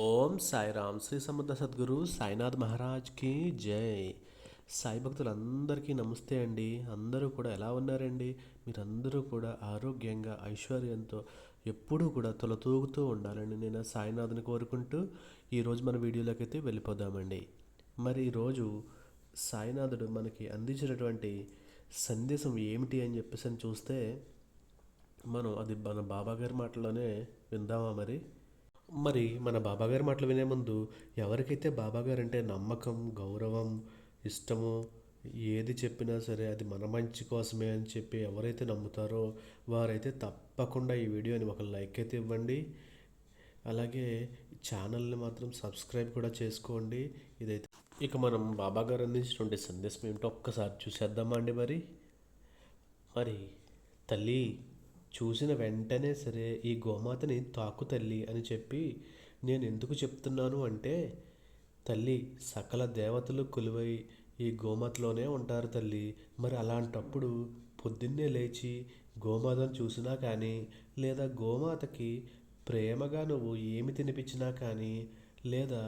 ఓం సాయిరామ్ శ్రీ సముద్ర సద్గురు సాయినాథ్ మహారాజ్కి జై. సాయి భక్తులందరికీ నమస్తే అండి. అందరూ కూడా ఎలా ఉన్నారండి? మీరందరూ కూడా ఆరోగ్యంగా ఐశ్వర్యంతో ఎప్పుడూ కూడా తొలతూగుతూ ఉండాలని నేను సాయినాథ్ని కోరుకుంటూ ఈరోజు మన వీడియోలోకి అయితే వెళ్ళిపోదామండి. మరి ఈరోజు సాయినాథుడు మనకి అందించినటువంటి సందేశం ఏమిటి అని చెప్పేసి అని చూస్తే మనం అది మన బాబాగారి మాటలోనే విందామా మరి? మరి మన బాబాగారి మాటలు వినే ముందు ఎవరికైతే బాబాగారు అంటే నమ్మకం గౌరవం ఇష్టము ఏది చెప్పినా సరే అది మన మంచి కోసమే అని చెప్పి ఎవరైతే నమ్ముతారో వారైతే తప్పకుండా ఈ వీడియోని ఒక లైక్ అయితే ఇవ్వండి. అలాగే ఛానల్ని మాత్రం సబ్స్క్రైబ్ కూడా చేసుకోండి. ఇదైతే ఇక మనం బాబాగారు అందించినటువంటి సందేశం ఏమిటో ఒక్కసారి చూసేద్దామా అండి మరి? మరి తల్లి చూసిన వెంటనే సరే ఈ గోమాతని తాకు తల్లి అని చెప్పి నేను ఎందుకు చెప్తున్నాను అంటే తల్లి సకల దేవతలు కొలువై ఈ గోమాతలోనే ఉంటారు తల్లి. మరి అలాంటప్పుడు పొద్దున్నే లేచి గోమాతను చూసినా కానీ లేదా గోమాతకి ప్రేమగా నువ్వు ఏమి తినిపించినా కానీ లేదా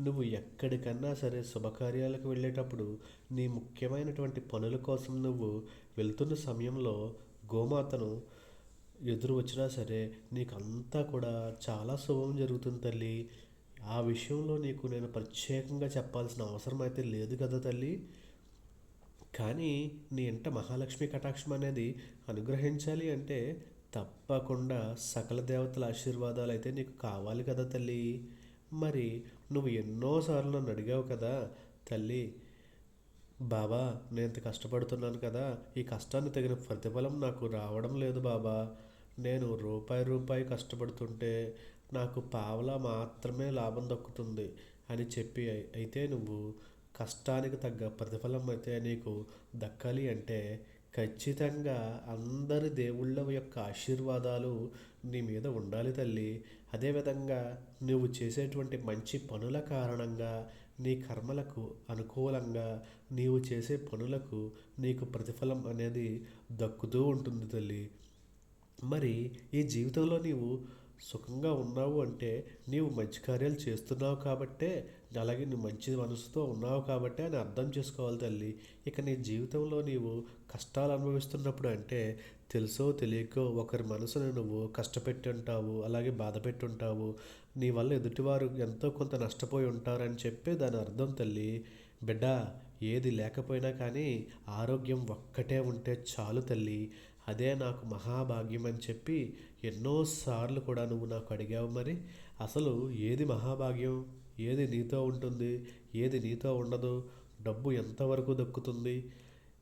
నువ్వు ఎక్కడికన్నా సరే శుభకార్యాలకు వెళ్ళేటప్పుడు నీ ముఖ్యమైనటువంటి పనుల కోసం నువ్వు వెళ్తున్న సమయంలో గోమాతను ఎదురు వచ్చినా సరే నీకు అంతా కూడా చాలా శుభం జరుగుతుంది తల్లి. ఆ విషయంలో నీకు నేను ప్రత్యేకంగా చెప్పాల్సిన అవసరం అయితే లేదు కదా తల్లి. కానీ నీ ఇంట మహాలక్ష్మి కటాక్షం అనేది అనుగ్రహించాలి అంటే తప్పకుండా సకల దేవతల ఆశీర్వాదాలు అయితే నీకు కావాలి కదా తల్లి. మరి నువ్వు ఎన్నోసార్లు నన్ను అడిగావు కదా తల్లి బాబా నేను ఇంత కష్టపడుతున్నాను కదా ఈ కష్టాన్ని తగిన ప్రతిఫలం నాకు రావడం లేదు బాబా. నేను రూపాయి రూపాయి కష్టపడుతుంటే నాకు పావలా మాత్రమే లాభం దక్కుతుంది అని చెప్పి అయితే నువ్వు కష్టానికి తగ్గ ప్రతిఫలం అయితే నీకు దక్కాలి అంటే ఖచ్చితంగా అందరి దేవుళ్ళ యొక్క ఆశీర్వాదాలు నీ మీద ఉండాలి తల్లి. అదేవిధంగా నువ్వు చేసేటువంటి మంచి పనుల కారణంగా నీ కర్మలకు అనుకూలంగా నీవు చేసే పనులకు నీకు ప్రతిఫలం అనేది దక్కుతూ ఉంటుంది తల్లి. మరి ఈ జీవితంలో నీవు సుఖంగా ఉన్నావు అంటే నీవు మంచి కార్యాలు చేస్తున్నావు కాబట్టే అలాగే నువ్వు మంచి మనసుతో ఉన్నావు కాబట్టే అని అర్థం చేసుకోవాలి తల్లి. ఇక నీ జీవితంలో నీవు కష్టాలు అనుభవిస్తున్నప్పుడు అంటే తెలుసో తెలియకో ఒకరి మనసును నువ్వు కష్టపెట్టి ఉంటావు అలాగే బాధ పెట్టి ఉంటావు. నీ వల్ల ఎదుటివారు ఎంతో కొంత నష్టపోయి ఉంటారని చెప్పే దాని అర్థం తల్లి. బిడ్డ ఏది లేకపోయినా కానీ ఆరోగ్యం ఒక్కటే ఉంటే చాలు తల్లి. అదే నాకు మహాభాగ్యం అని చెప్పి ఎన్నోసార్లు కూడా నువ్వు నాకు అడిగావు మరి. అసలు ఏది మహాభాగ్యం? ఏది నీతో ఉంటుంది? ఏది నీతో ఉండదు? డబ్బు ఎంతవరకు దక్కుతుంది?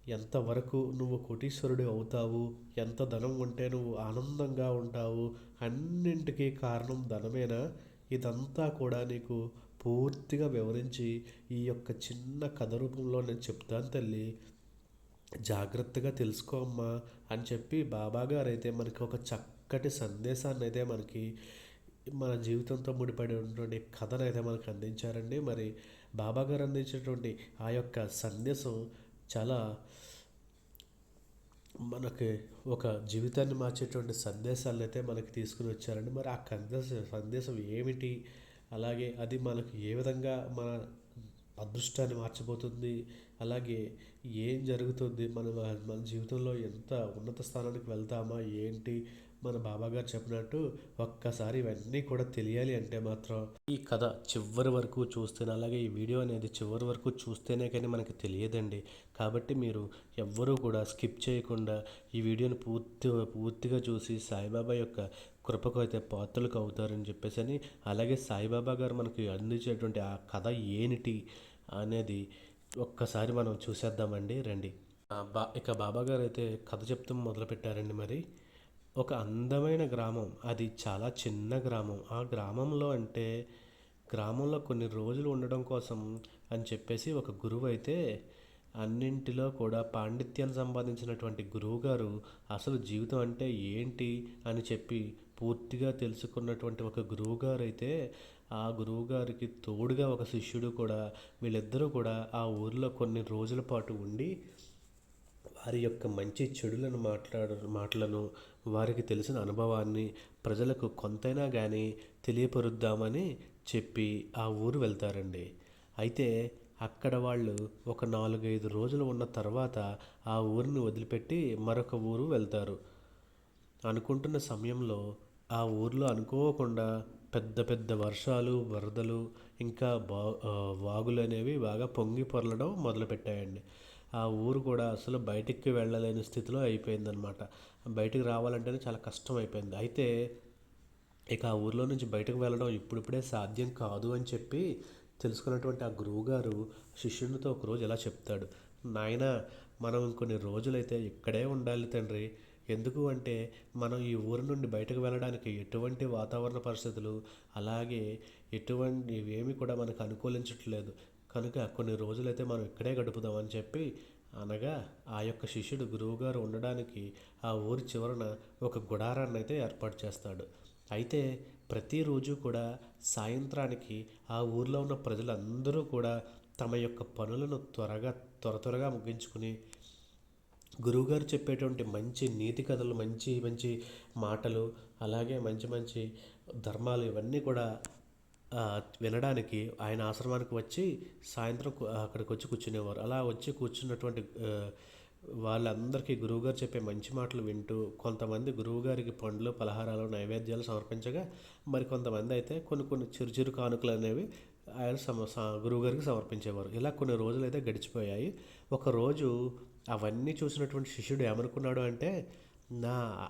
ఎంతవరకు నువ్వు కోటీశ్వరుడు అవుతావు? ఎంత ధనం ఉంటే నువ్వు ఆనందంగా ఉంటావు? అన్నింటికీ కారణం ధనమేనా? ఇదంతా కూడా నీకు పూర్తిగా వివరించి ఈ యొక్క చిన్న కథ రూపంలో నేను చెప్తాను తల్లి. జాగ్రత్తగా తెలుసుకో అమ్మా అని చెప్పి బాబాగారు అయితే మనకి ఒక చక్కటి సందేశాన్ని అయితే మనకి మన జీవితంతో ముడిపడి ఉన్నటువంటి కథను అయితే మనకు అందించారండి. మరి బాబాగారు అందించినటువంటి ఆ యొక్క సందేశం చాలా మనకి ఒక జీవితాన్ని మార్చేటువంటి సందేశాలను అయితే మనకి తీసుకుని వచ్చారండి. మరి ఆ సందేశం సందేశం ఏమిటి? అలాగే అది మనకు ఏ విధంగా మన అదృష్టాన్ని మార్చబోతుంది? అలాగే ఏం జరుగుతుంది? మన మన జీవితంలో ఎంత ఉన్నత స్థానానికి వెళ్తామా? ఏంటి? మన బాబా గారు చెప్పినట్టు ఒక్కసారి ఇవన్నీ కూడా తెలియాలి అంటే మాత్రం. ఈ కథ చివరి వరకు చూస్తేనే అలాగే ఈ వీడియో అనేది చివరి వరకు చూస్తేనే కానీ మనకి తెలియదండి. కాబట్టి మీరు ఎవ్వరూ కూడా స్కిప్ చేయకుండా ఈ వీడియోని పూర్తి పూర్తిగా చూసి సాయిబాబా యొక్క కృపకు అయితే పాత్రలకు అవుతారని చెప్పేసి అని అలాగే సాయిబాబా గారు మనకి అందించేటువంటి ఆ కథ ఏమిటి అనేది ఒక్కసారి మనం చూసేద్దామండి రండి. బా ఇక బాబా గారు అయితే కథ చెప్తూ మొదలు పెట్టారండి మరి. ఒక అందమైన గ్రామం అది చాలా చిన్న గ్రామం. ఆ గ్రామంలో అంటే గ్రామంలో కొన్ని రోజులు ఉండడం కోసం అని చెప్పేసి ఒక గురువు అయితే అన్నింటిలో కూడా పాండిత్యాన్ని సంపాదించినటువంటి గురువుగారు అసలు జీవితం అంటే ఏంటి అని చెప్పి పూర్తిగా తెలుసుకున్నటువంటి ఒక గురువుగారు అయితే ఆ గురువు గారికి తోడుగా ఒక శిష్యుడు కూడా వీళ్ళిద్దరూ కూడా ఆ ఊరిలో కొన్ని రోజుల పాటు ఉండి వారి యొక్క మంచి చెడులను మాట్లాడ మాటలను వారికి తెలిసిన అనుభవాన్ని ప్రజలకు కొంతైనా కానీ తెలియపరుద్దామని చెప్పి ఆ ఊరు వెళ్తారండి. అయితే అక్కడ వాళ్ళు ఒక నాలుగైదు రోజులు ఉన్న తర్వాత ఆ ఊరిని వదిలిపెట్టి మరొక ఊరు వెళ్తారు. అనుకుంటున్న సమయంలో ఆ ఊర్లో అనుకోకుండా పెద్ద పెద్ద వర్షాలు వరదలు ఇంకా బా వాగులు అనేవి బాగా పొంగి పొరలడం మొదలుపెట్టాయండి. ఆ ఊరు కూడా అసలు బయటికి వెళ్ళలేని స్థితిలో అయిపోయిందనమాట. బయటికి రావాలంటేనే చాలా కష్టం అయిపోయింది. అయితే ఇక ఆ ఊర్లో నుంచి బయటకు వెళ్ళడం ఇప్పుడిప్పుడే సాధ్యం కాదు అని చెప్పి తెలుసుకున్నటువంటి ఆ గురువుగారు శిష్యునితో ఒకరోజు ఇలా చెప్తాడు. నాయన మనం కొన్ని రోజులైతే ఇక్కడే ఉండాలి తండ్రి. ఎందుకు అంటే మనం ఈ ఊరు నుండి బయటకు వెళ్ళడానికి ఎటువంటి వాతావరణ పరిస్థితులు అలాగే ఎటువంటి ఏమి కూడా మనకు అనుకూలించట్లేదు. కనుక కొన్ని రోజులైతే మనం ఇక్కడే గడుపుదామని చెప్పి అనగా ఆ యొక్క శిష్యుడు గురువుగారు ఉండడానికి ఆ ఊరి చివరన ఒక గుడారాన్ని అయితే ఏర్పాటు చేస్తాడు. అయితే ప్రతిరోజు కూడా సాయంత్రానికి ఆ ఊర్లో ఉన్న ప్రజలందరూ కూడా తమ యొక్క పనులను త్వరగా త్వర త్వరగా ముగించుకుని గురువుగారు చెప్పేటువంటి మంచి నీతి కథలు మంచి మంచి మాటలు అలాగే మంచి మంచి ధర్మాలు ఇవన్నీ కూడా వినడానికి ఆయన ఆశ్రమానికి వచ్చి సాయంత్రం అక్కడికి వచ్చి కూర్చునేవారు. అలా వచ్చి కూర్చున్నటువంటి వాళ్ళందరికీ గురువుగారు చెప్పే మంచి మాటలు వింటూ కొంతమంది గురువుగారికి పండ్లు పలహారాలు నైవేద్యాలు సమర్పించగా మరి కొంతమంది అయితే కొన్ని కొన్ని చిరు చిరు కానుకలు అనేవి ఆయన సమ స- గురువుగారికి సమర్పించేవారు. ఇలా కొన్ని రోజులు అయితే గడిచిపోయాయి ఒకరోజు అవన్నీ చూసినటువంటి శిష్యుడు ఏమనుకున్నాడు అంటే నా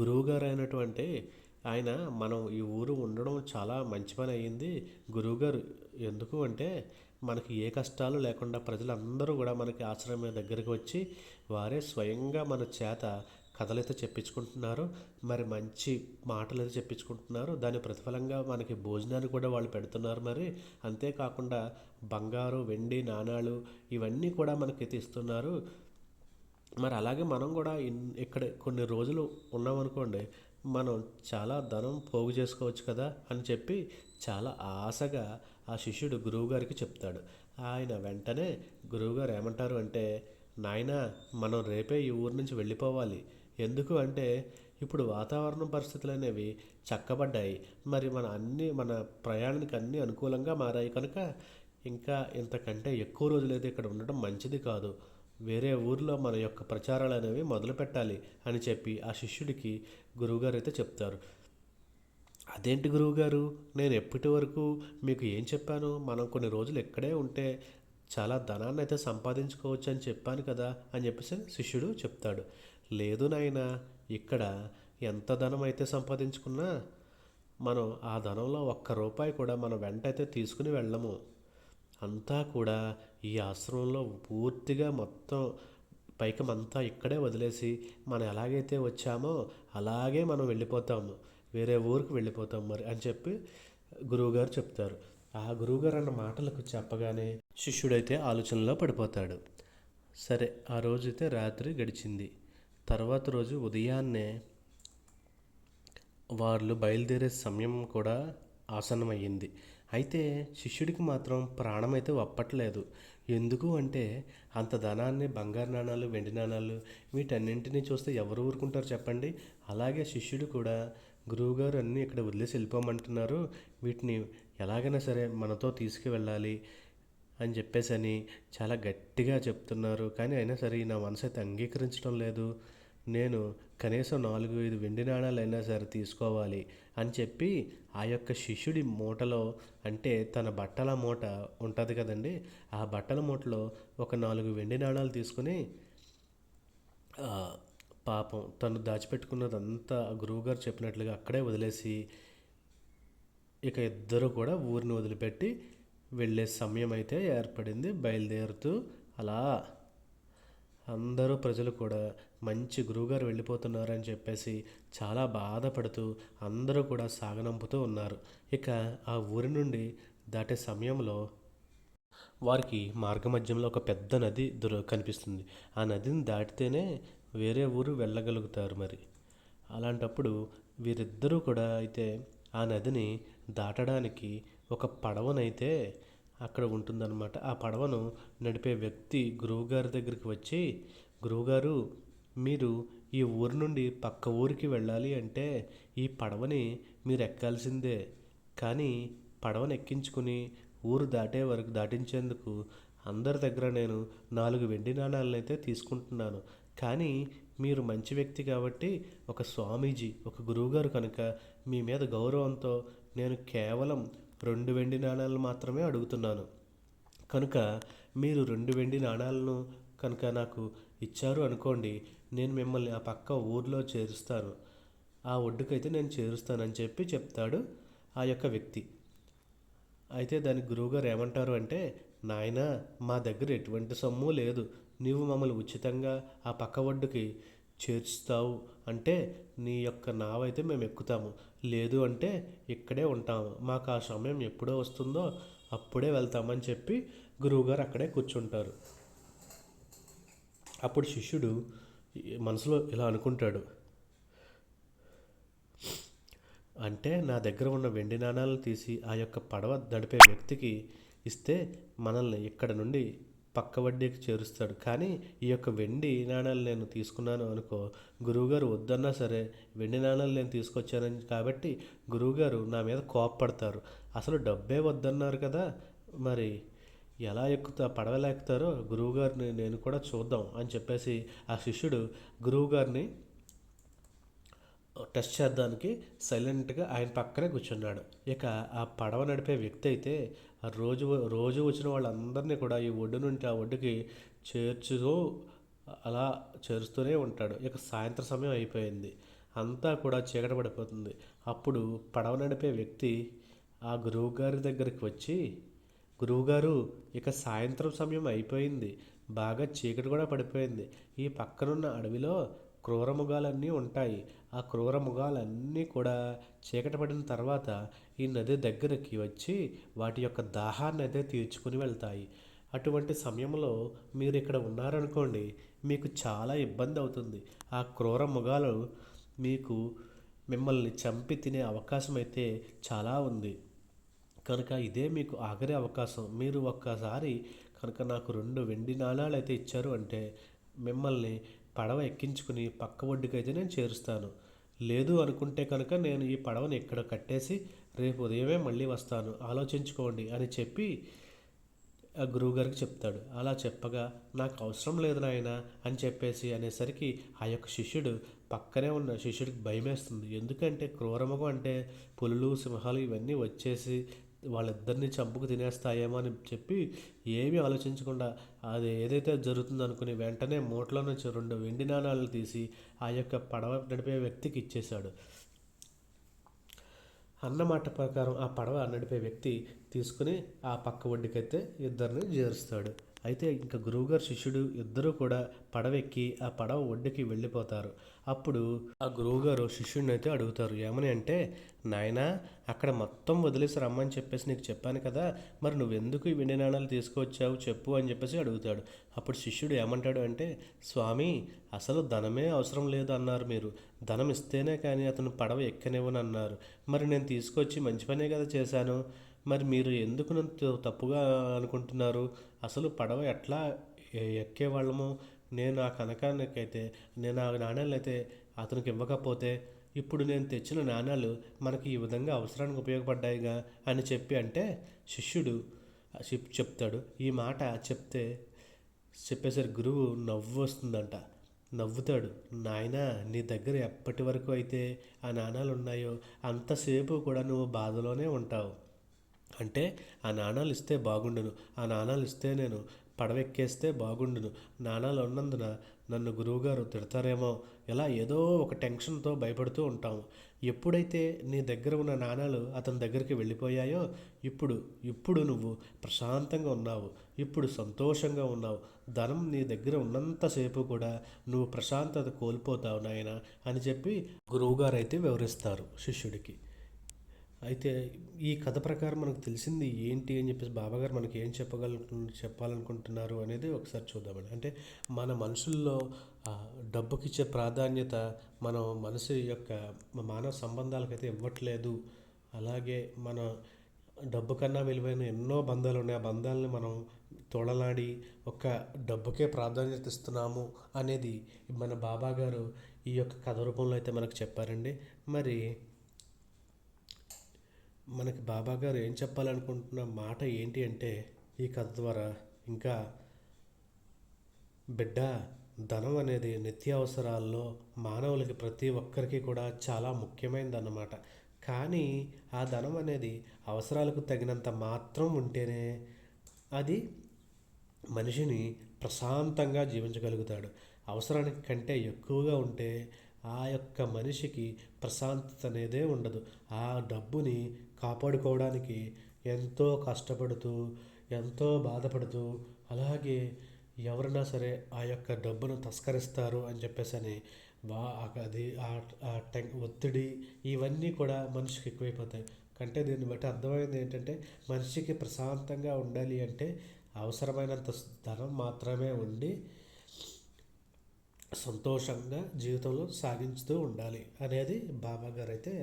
గురువుగారు అయినటువంటి ఆయన మనం ఈ ఊరు ఉండడం చాలా మంచి పని అయ్యింది. గురువుగారు ఎందుకు అంటే మనకి ఏ కష్టాలు లేకుండా ప్రజలందరూ కూడా మనకి ఆశ్రమం దగ్గరికి వచ్చి వారే స్వయంగా మన చేత కథలైతే చెప్పించుకుంటున్నారు. మరి మంచి మాటలు అయితే చెప్పించుకుంటున్నారు. దాని ప్రతిఫలంగా మనకి భోజనాన్ని కూడా వాళ్ళు పెడుతున్నారు మరి. అంతేకాకుండా బంగారు వెండి నాణాలు ఇవన్నీ కూడా మనకి ఇస్తున్నారు మరి అలాగే మనం కూడా ఇన్ ఇక్కడ కొన్ని రోజులు ఉన్నామనుకోండి మనం చాలా ధనం పోగు చేసుకోవచ్చు కదా అని చెప్పి చాలా ఆశగా ఆ శిష్యుడు గురువుగారికి చెప్తాడు. ఆయన వెంటనే గురువుగారు ఏమంటారు అంటే నాయనా మనం రేపే ఈ ఊరు నుంచి వెళ్ళిపోవాలి. ఎందుకు అంటే ఇప్పుడు వాతావరణం పరిస్థితులు అనేవి చక్కబడ్డాయి. మరి మన అన్ని మన ప్రయాణానికి అన్ని అనుకూలంగా మారాయి కనుక ఇంకా ఇంతకంటే ఎక్కువ రోజులైతే ఇక్కడ ఉండడం మంచిది కాదు. వేరే ఊర్లో మన యొక్క ప్రచారాలు అనేవి మొదలు పెట్టాలి అని చెప్పి ఆ శిష్యుడికి గురువుగారు అయితే చెప్తారు. అదేంటి గురువుగారు? నేను ఎప్పటి వరకు మీకు ఏం చెప్పాను? మనం కొన్ని రోజులు ఇక్కడే ఉంటే చాలా ధనాన్ని అయితే సంపాదించుకోవచ్చు అని చెప్పాను కదా అని చెప్పేసి శిష్యుడు చెప్తాడు. లేదు నాయనా ఇక్కడ ఎంత ధనం అయితే సంపాదించుకున్నా మనం ఆ ధనంలో ఒక్క రూపాయి కూడా మనం వెంట అయితే తీసుకుని వెళ్ళము. అంతా కూడా ఈ ఆశ్రమంలో పూర్తిగా మొత్తం పైకం అంతా ఇక్కడే వదిలేసి మనం ఎలాగైతే వచ్చామో అలాగే మనం వెళ్ళిపోతాము. వేరే ఊరికి వెళ్ళిపోతాం మరి అని చెప్పి గురువుగారు చెప్తారు. ఆ గురువుగారు అన్న మాటలకు చెప్పగానే శిష్యుడైతే ఆలోచనలో పడిపోతాడు. సరే ఆ రోజైతే రాత్రి గడిచింది. తర్వాత రోజు ఉదయాన్నే వాళ్ళు బయలుదేరే సమయం కూడా ఆసన్నమయ్యింది. అయితే శిష్యుడికి మాత్రం ప్రాణమైతే ఒప్పట్లేదు ఎందుకు అంటే అంత ధనాన్ని బంగారు నాణాలు వెండి నాణాలు వీటన్నింటినీ చూస్తే ఎవరు ఊరుకుంటారు చెప్పండి? అలాగే శిష్యుడు కూడా గురువుగారు అన్నీ ఇక్కడ వదిలేసి వెళ్ళిపోమంటున్నారు. వీటిని ఎలాగైనా సరే మనతో తీసుకువెళ్ళాలి. అని చెప్పేసి అని చాలా గట్టిగా చెప్తున్నారు. కానీ అయినా సరే నా మనసు అయితే అంగీకరించడం లేదు. నేను కనీసం నాలుగు ఐదు వెండి నాణాలు అయినా సరే తీసుకోవాలి అని చెప్పి ఆ యొక్క శిష్యుడి మూటలో అంటే తన బట్టల మూట ఉంటుంది కదండి. ఆ బట్టల మూటలో ఒక నాలుగు వెండి నాణాలు తీసుకుని పాపం తను దాచిపెట్టుకున్నదంతా గురువుగారు చెప్పినట్లుగా అక్కడే వదిలేసి ఇక ఇద్దరు కూడా ఊరిని వదిలిపెట్టి వెళ్ళే సమయం అయితే ఏర్పడింది బయలుదేరుతూ అలా అందరూ ప్రజలు కూడా మంచి గురువుగారు వెళ్ళిపోతున్నారని చెప్పేసి చాలా బాధపడుతూ అందరూ కూడా సాగనంపుతూ ఉన్నారు. ఇక ఆ ఊరి నుండి దాటే సమయంలో వారికి మార్గమధ్యంలో ఒక పెద్ద నది దొర కనిపిస్తుంది. ఆ నదిని దాటితేనే వేరే ఊరు వెళ్ళగలుగుతారు మరి. అలాంటప్పుడు వీరిద్దరూ కూడా అయితే ఆ నదిని దాటడానికి ఒక పడవనైతే అక్కడ ఉంటుందన్నమాట. ఆ పడవను నడిపే వ్యక్తి గురువుగారి దగ్గరికి వచ్చి గురువుగారు మీరు ఈ ఊరు నుండి పక్క ఊరికి వెళ్ళాలి అంటే ఈ పడవని మీరు ఎక్కాల్సిందే కానీ పడవను ఎక్కించుకుని ఊరు దాటే వరకు దాటించేందుకు అందరి దగ్గర నేను నాలుగు వెండి నాణాలను అయితే తీసుకుంటున్నాను. కానీ మీరు మంచి వ్యక్తి కాబట్టి ఒక స్వామీజీ ఒక గురువుగారు కనుక మీ మీద గౌరవంతో నేను కేవలం రెండు వెండి నాణాలను మాత్రమే అడుగుతున్నాను. కనుక మీరు రెండు వెండి నాణాలను కనుక నాకు ఇచ్చారు అనుకోండి నేను మిమ్మల్ని ఆ పక్క ఊర్లో చేరుస్తాను. ఆ ఒడ్డుకైతే నేను చేరుస్తానని చెప్పి చెప్తాడు ఆ యొక్క వ్యక్తి. అయితే దాని గురువుగారు ఏమంటారు అంటే నాయన మా దగ్గర ఎటువంటి సొమ్ము లేదు. నీవు మమ్మల్ని ఉచితంగా ఆ పక్క ఒడ్డుకి చేర్చుతావు అంటే నీ యొక్క నావైతే మేము ఎక్కుతాము లేదు అంటే ఇక్కడే ఉంటాము. మాకు ఆ సమయం ఎప్పుడో వస్తుందో అప్పుడే వెళ్తామని చెప్పి గురువుగారు అక్కడే కూర్చుంటారు. అప్పుడు శిష్యుడు మనసులో ఇలా అనుకుంటాడు. అంటే నా దగ్గర ఉన్న వెండి నాణాలను తీసి ఆ యొక్క పడవ నడిపే వ్యక్తికి ఇస్తే మనల్ని ఇక్కడ నుండి పక్క వడ్డీకి చేరుస్తాడు. కానీ ఈ యొక్క వెండి నాణాలు నేను తీసుకున్నాను అనుకో గురువుగారు వద్దన్నా సరే వెండి నాణాలు నేను తీసుకొచ్చానని కాబట్టి గురువుగారు నా మీద కోప్పడతారు. అసలు డబ్బే వద్దన్నారు కదా మరి ఎలా ఎక్కుతా పడవలా ఎక్కుతారో గురువుగారిని నేను కూడా చూద్దాం అని చెప్పేసి ఆ శిష్యుడు గురువుగారిని టెస్ట్ చేద్దానికి సైలెంట్గా ఆయన పక్కనే కూర్చున్నాడు. ఇక ఆ పడవ నడిపే వ్యక్తి అయితే ఆ రోజు రోజు వచ్చిన వాళ్ళందరినీ కూడా ఈ ఒడ్డు నుండి ఆ ఒడ్డుకి చేర్చుతూ అలా చేరుస్తూనే ఉంటాడు. ఇక సాయంత్రం సమయం అయిపోయింది. అంతా కూడా చీకట పడిపోతుంది. అప్పుడు పడవ నడిపే వ్యక్తి ఆ గురువుగారి దగ్గరికి వచ్చి గురువుగారు ఇక సాయంత్రం సమయం అయిపోయింది. బాగా చీకటి కూడా పడిపోయింది. ఈ పక్కనున్న అడవిలో క్రూర మృగాలన్నీ ఉంటాయి. ఆ క్రూర మృగాలన్నీ కూడా చీకటి పడిన తర్వాత ఈ నది దగ్గరికి వచ్చి వాటి యొక్క దాహాన్ని అయితే తీర్చుకుని వెళ్తాయి. అటువంటి సమయంలో మీరు ఇక్కడ ఉన్నారనుకోండి మీకు చాలా ఇబ్బంది అవుతుంది. ఆ క్రూర మృగాలు మీకు మిమ్మల్ని చంపి తినే అవకాశం అయితే చాలా ఉంది. కనుక ఇదే మీకు ఆఖరి అవకాశం. మీరు ఒక్కసారి కనుక నాకు రెండు వెండి నాణాలు అయితే ఇచ్చారు అంటే మిమ్మల్ని పడవ ఎక్కించుకుని పక్క ఒడ్డుకైతే నేను చేరుస్తాను. లేదు అనుకుంటే కనుక నేను ఈ పడవని ఇక్కడ కట్టేసి రేపు ఉదయమే మళ్ళీ వస్తాను ఆలోచించుకోండి అని చెప్పి ఆ గురువుగారికి చెప్తాడు. అలా చెప్పగా నాకు అవసరం లేదు నాయన అని చెప్పేసి అనేసరికి ఆ యొక్క శిష్యుడు పక్కనే ఉన్న శిష్యుడికి భయమేస్తుంది. ఎందుకంటే క్రూరముగం అంటే పులులు సింహాలు ఇవన్నీ వచ్చేసి వాళ్ళిద్దరిని చంపుకు తినేస్తాయేమో అని చెప్పి ఏమీ ఆలోచించకుండా అది ఏదైతే జరుగుతుందో అనుకుని వెంటనే మూటలో నుంచి రెండు వెండి నాణాలను తీసి ఆ యొక్క పడవ నడిపే వ్యక్తికి ఇచ్చేశాడు. అన్నమాట ప్రకారం ఆ పడవ నడిపే వ్యక్తి తీసుకుని ఆ పక్క ఒడ్డుకైతే ఇద్దరిని చేరుస్తాడు. అయితే ఇంకా గురువుగారు శిష్యుడు ఇద్దరూ కూడా పడవెక్కి ఆ పడవ ఒడ్డుకి వెళ్ళిపోతారు. అప్పుడు ఆ గురువుగారు శిష్యుడిని అయితే అడుగుతారు ఏమని అంటే నాయనా అక్కడ మొత్తం వదిలేసి రమ్మని చెప్పేసి నీకు చెప్పాను కదా మరి నువ్వెందుకు ఈ వెండి నాణాలు తీసుకొచ్చావు చెప్పు అని చెప్పేసి అడుగుతాడు. అప్పుడు శిష్యుడు ఏమంటాడు అంటే స్వామి అసలు ధనమే అవసరం లేదు అన్నారు మీరు. ధనం ఇస్తేనే కానీ అతను పడవ ఎక్కనివ్వనన్నారు. మరి నేను తీసుకొచ్చి మంచి పనే కదా చేశాను. మరి మీరు ఎందుకు నన్ను తప్పుగా అనుకుంటున్నారు? అసలు పడవ ఎట్లా ఎక్కేవాళ్ళము? నేను ఆ కనకానికైతే నేను ఆ నాణ్యాలు అయితే అతనికి ఇవ్వకపోతే ఇప్పుడు నేను తెచ్చిన నాణ్యాలు మనకి ఈ విధంగా అవసరానికి ఉపయోగపడ్డాయిగా అని చెప్పి అంటే శిష్యుడు చెప్ చెప్తాడు. ఈ మాట చెప్తే చెప్పేసరి గురువు నవ్వు వస్తుందంట. నవ్వుతాడు. నాయన నీ దగ్గర ఎప్పటి వరకు అయితే ఆ నాణాలు ఉన్నాయో అంతసేపు కూడా నువ్వు బాధలోనే ఉంటావు. అంటే ఆ నాణాలు ఇస్తే బాగుండును ఆ నాణాలు ఇస్తే నేను పడవెక్కేస్తే బాగుండును నాణాలు ఉన్నందున నన్ను గురువుగారు తిడతారేమో ఇలా ఏదో ఒక టెన్షన్తో భయపడుతూ ఉంటాము ఎప్పుడైతే నీ దగ్గర ఉన్న నాణాలు అతని దగ్గరికి వెళ్ళిపోయాయో ఇప్పుడు ఇప్పుడు నువ్వు ప్రశాంతంగా ఉన్నావు ఇప్పుడు సంతోషంగా ఉన్నావు ధనం నీ దగ్గర ఉన్నంతసేపు కూడా నువ్వు ప్రశాంతత కోల్పోతావు నాయన అని చెప్పి గురువుగారు అయితే వివరిస్తారు శిష్యుడికి. అయితే ఈ కథ ప్రకారం మనకు తెలిసింది ఏంటి అని చెప్పేసి బాబాగారు మనకి ఏం చెప్పగల చెప్పాలనుకుంటున్నారు అనేది ఒకసారి చూద్దామండి. అంటే మన మనుషుల్లో డబ్బుకిచ్చే ప్రాధాన్యత మనం మనసు యొక్క మానవ సంబంధాలకైతే ఇవ్వట్లేదు. అలాగే మన డబ్బు కన్నా విలువైన ఎన్నో బంధాలు ఉన్నాయి. ఆ బంధాలని మనం తోడలాడి ఒక డబ్బుకే ప్రాధాన్యత ఇస్తున్నాము అనేది మన బాబా గారు ఈ యొక్క కథ రూపంలో అయితే మనకు చెప్పారండి. మరి మనకి బాబా గారు ఏం చెప్పాలనుకుంటున్న మాట ఏంటి అంటే ఈ కథ ద్వారా ఇంకా బిడ్డ ధనం అనేది నిత్యావసరాల్లో మానవులకి ప్రతి ఒక్కరికి కూడా చాలా ముఖ్యమైనది అన్నమాట కానీ ఆ ధనం అనేది అవసరాలకు తగినంత మాత్రం ఉంటేనే అది మనిషిని ప్రశాంతంగా జీవించగలుగుతాడు. అవసరానికి కంటే ఎక్కువగా ఉంటే ఆ యొక్క మనిషికి ప్రశాంతత అనేదే ఉండదు. ఆ డబ్బుని కాపాడుకోవడానికి ఎంతో కష్టపడుతూ ఎంతో బాధపడుతూ అలాగే ఎవరైనా సరే ఆ యొక్క డబ్బును తస్కరిస్తారు అని చెప్పేసి అని వా అది ఆ ఒత్తిడి ఇవన్నీ కూడా మనిషికి ఎక్కువైపోతాయి. కంటే దీన్ని బట్టి అర్థమైంది ఏంటంటే మనిషికి ప్రశాంతంగా ఉండాలి అంటే అవసరమైనంత ధనం మాత్రమే ఉండి సంతోషంగా జీవితంలో సాగించుతూ ఉండాలి అనేది బాబా గారు అయితే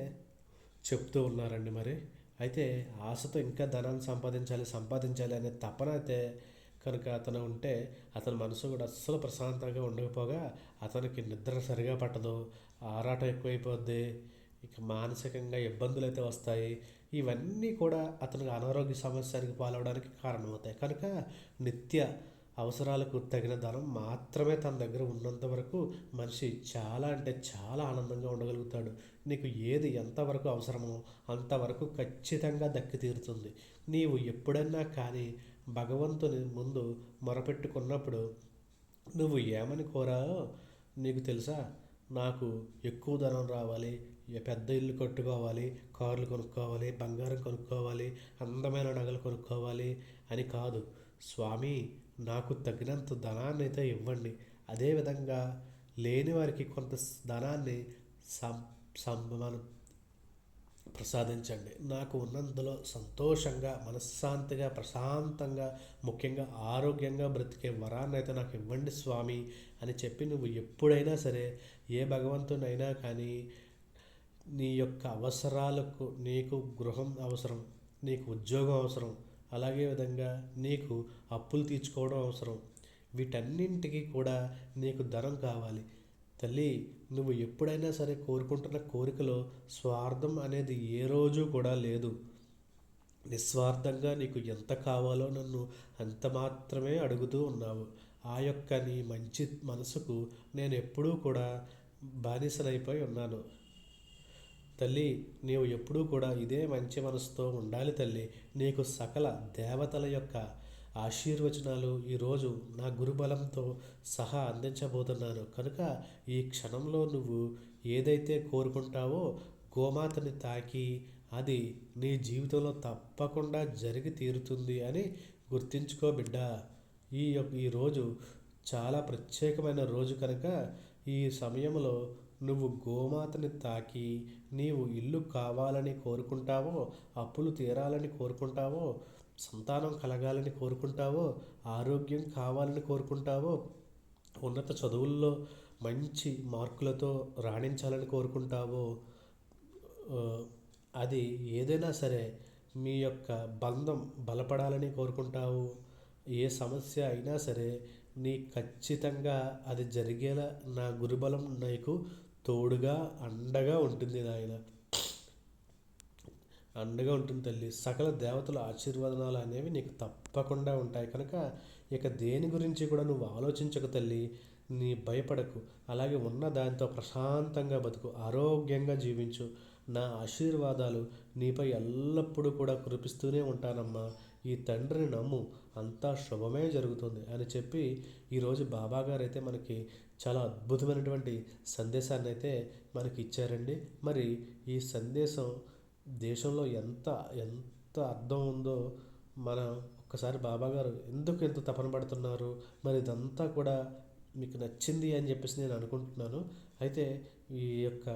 చెప్తూ ఉన్నారండి మరి. అయితే ఆశతో ఇంకా ధనాన్ని సంపాదించాలి సంపాదించాలి అనే తపన అయితే కనుక అతను ఉంటే అతని మనసు కూడా అస్సలు ప్రశాంతంగా ఉండకపోగా అతనికి నిద్ర సరిగా పట్టదు ఆరాటం ఎక్కువైపోద్ది ఇక మానసికంగా ఇబ్బందులు అయితే వస్తాయి. ఇవన్నీ కూడా అతనికి అనారోగ్య సమస్యకి పాలవడానికి కారణమవుతాయి. కనుక నిత్య అవసరాలకు తగిన ధనం మాత్రమే తన దగ్గర ఉన్నంత వరకు మనిషి చాలా అంటే చాలా ఆనందంగా ఉండగలుగుతాడు. నీకు ఏది ఎంతవరకు అవసరమో అంతవరకు ఖచ్చితంగా దక్కి తీరుతుంది. నీవు ఎప్పుడన్నా కానీ భగవంతుని ముందు మొరపెట్టుకున్నప్పుడు నువ్వు ఏమని కోరావో నీకు తెలుసా? నాకు ఎక్కువ ధనం రావాలి పెద్ద ఇల్లు కట్టుకోవాలి కార్లు కొనుక్కోవాలి బంగారం కొనుక్కోవాలి అందమైన నగలు కొనుక్కోవాలి అని కాదు. స్వామి నాకు తగినంత ధనాన్ని అయితే ఇవ్వండి అదేవిధంగా లేని వారికి కొంత ధనాన్ని సం ప్రసాదించండి. నాకు ఉన్నందులో సంతోషంగా మనశ్శాంతిగా ప్రశాంతంగా ముఖ్యంగా ఆరోగ్యంగా బ్రతికే వరాన్ని అయితే నాకు ఇవ్వండి స్వామి అని చెప్పి నువ్వు ఎప్పుడైనా సరే ఏ భగవంతునైనా కానీ నీ యొక్క అవసరాలకు నీకు గృహం అవసరం నీకు ఉద్యోగం అవసరం అలాగే విధంగా నీకు అప్పులు తీర్చుకోవడం అవసరం. వీటన్నింటికి కూడా నీకు ధనం కావాలి. తల్లి నువ్వు ఎప్పుడైనా సరే కోరుకుంటున్న కోరికలో స్వార్థం అనేది ఏ రోజు కూడా లేదు. నిస్వార్థంగా నీకు ఎంత కావాలో నన్ను అంత మాత్రమే అడుగుతూ ఉన్నావు. ఆ యొక్క నీ మంచి మనసుకు నేను ఎప్పుడూ కూడా బానిసనైపోయి ఉన్నాను. తల్లి నీవు ఎప్పుడూ కూడా ఇదే మంచి మనసుతో ఉండాలి తల్లి. నీకు సకల దేవతల యొక్క ఆశీర్వచనాలు ఈరోజు నా గురుబలంతో సహా అందించబోతున్నాను. కనుక ఈ క్షణంలో నువ్వు ఏదైతే కోరుకుంటావో గోమాతని తాకి అది నీ జీవితంలో తప్పకుండా జరిగి తీరుతుంది అని గుర్తించుకో బిడ్డ. ఈ ఈరోజు చాలా ప్రత్యేకమైన రోజు కనుక ఈ సమయంలో నువ్వు గోమాతని తాకి నీవు ఇల్లు కావాలని కోరుకుంటావో అప్పులు తీరాలని కోరుకుంటావో సంతానం కలగాలని కోరుకుంటావో ఆరోగ్యం కావాలని కోరుకుంటావో ఉన్నత చదువుల్లో మంచి మార్కులతో రాణించాలని కోరుకుంటావో అది ఏదైనా సరే మీ యొక్క బంధం బలపడాలని కోరుకుంటావు. ఏ సమస్య అయినా సరే నీ ఖచ్చితంగా అది జరిగేలా నా గురుబలం నీకు తోడుగా అండగా ఉంటుంది నాయన. అండగా ఉంటుంది తల్లి. సకల దేవతల ఆశీర్వాదాలు అనేవి నీకు తప్పకుండా ఉంటాయి. కనుక ఇక దేని గురించి కూడా నువ్వు ఆలోచించకు తల్లి. నీ భయపడకు. అలాగే ఉన్న దానితో ప్రశాంతంగా బతుకు. ఆరోగ్యంగా జీవించు. నా ఆశీర్వాదాలు నీపై ఎల్లప్పుడూ కూడా కురిపిస్తూనే ఉంటానమ్మా. ఈ తండ్రిని నమ్ము. అంతా శుభమే జరుగుతుంది అని చెప్పి ఈరోజు బాబాగారు అయితే మనకి చాలా అద్భుతమైనటువంటి సందేశాన్ని అయితే మనకి ఇచ్చారండి మరి ఈ సందేశం దేశంలో ఎంత ఎంత అర్థం ఉందో మన ఒక్కసారి బాబా గారు ఎందుకు ఎంత తపన పడుతున్నారు మరి ఇదంతా కూడా మీకు నచ్చింది అని చెప్పేసి నేను అనుకుంటున్నాను. అయితే ఈ యొక్క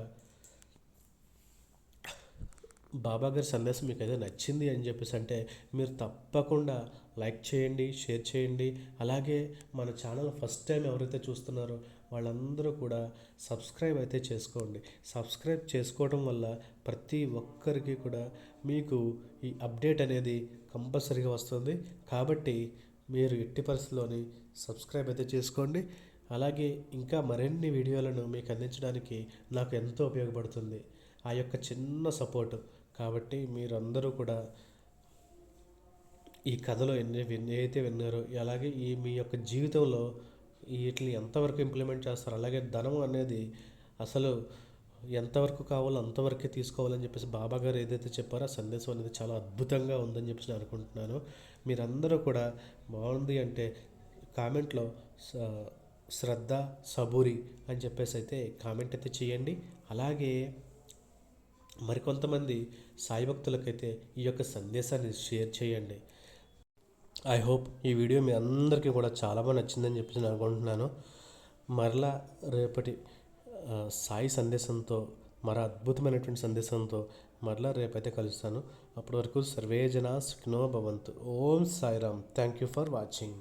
బాబా గారి సందేశం మీకు అయితే నచ్చింది అని చెప్పేసి అంటే మీరు తప్పకుండా లైక్ చేయండి షేర్ చేయండి. అలాగే మన ఛానల్ ఫస్ట్ టైం ఎవరైతే చూస్తున్నారో వాళ్ళందరూ కూడా సబ్స్క్రైబ్ అయితే చేసుకోండి. సబ్స్క్రైబ్ చేసుకోవడం వల్ల ప్రతి ఒక్కరికి కూడా మీకు ఈ అప్డేట్ అనేది కంపల్సరీగా వస్తుంది. కాబట్టి మీరు ఎట్టి పరిస్థితుల్లోని సబ్స్క్రైబ్ అయితే చేసుకోండి. అలాగే ఇంకా మరిన్ని వీడియోలను మీకు అందించడానికి నాకు ఎంతో ఉపయోగపడుతుంది. ఆ యొక్క చిన్న సపోర్ట్. కాబట్టి మీరందరూ కూడా ఈ కథలో ఎన్ని విన్- ఏదైతే విన్నారో అలాగే ఈ మీ యొక్క జీవితంలో వీటిని ఎంతవరకు ఇంప్లిమెంట్ చేస్తారు అలాగే ధనం అనేది అసలు ఎంతవరకు కావాలో అంతవరకే తీసుకోవాలని చెప్పేసి బాబా గారు ఏదైతే చెప్పారో ఆ సందేశం అనేది చాలా అద్భుతంగా ఉందని చెప్పేసి నేను అనుకుంటున్నాను. మీరందరూ కూడా బాగుంది అంటే కామెంట్లో స- శ్రద్ధ సబూరి అని చెప్పేసి అయితే కామెంట్ అయితే చేయండి. అలాగే మరికొంతమంది సాయి భక్తులకైతే ఈ యొక్క సందేశాన్ని షేర్ చేయండి. ఐ హోప్ ఈ వీడియో మీ అందరికీ కూడా చాలా బాగా నచ్చిందని చెప్పేసి నేను అనుకుంటున్నాను. మరలా రేపటి సాయి సందేశంతో మరో అద్భుతమైనటువంటి సందేశంతో మరలా రేపైతే కలుస్తాను. అప్పటి వరకు సర్వేజన సుఖినో భవంతు. ఓం Sairam. Thank you for watching